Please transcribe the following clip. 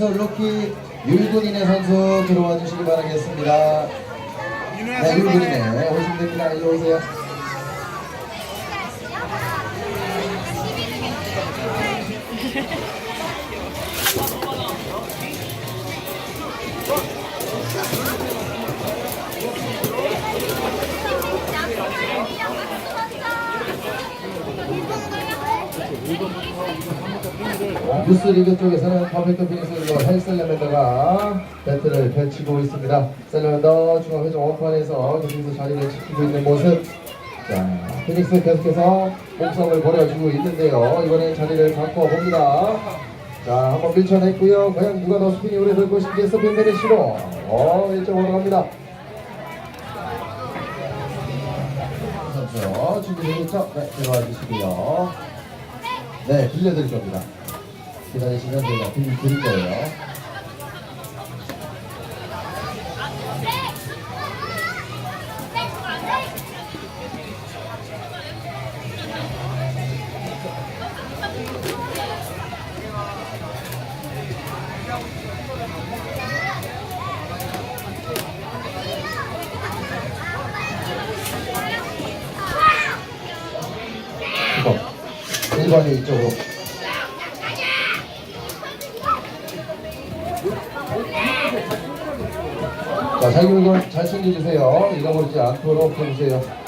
선수 루키 율군인의 선수 들어와 주시기 바라겠습니다. 네, 율군인의 오시면 됩니다. 뉴스 리그 쪽에서는 퍼펙트 피니스로 헬셀레멘더가 배틀을 펼치고 있습니다. 셀레멘더 중앙회전 원판에서 계속해서 자리를 지키고 있는 모습. 자, 피닉스 계속해서 몸싸움을 벌여주고 있는데요. 이번엔 자리를 바꿔 봅니다. 자, 한번 밀쳐냈고요. 과연 누가 더 스피닝 오래 돌 것인지 서핑 페니시로 어, 1점으로 갑니다. 선수 준비되겠죠? 네, 들어와 주시고요. 네, 빌려드릴 겁니다. 기다리시면 저희가 빌 드릴 거예요. 1번이 이쪽으로 자, 자기 물건 잘 챙겨주세요. 잃어버리지 않도록 해주세요.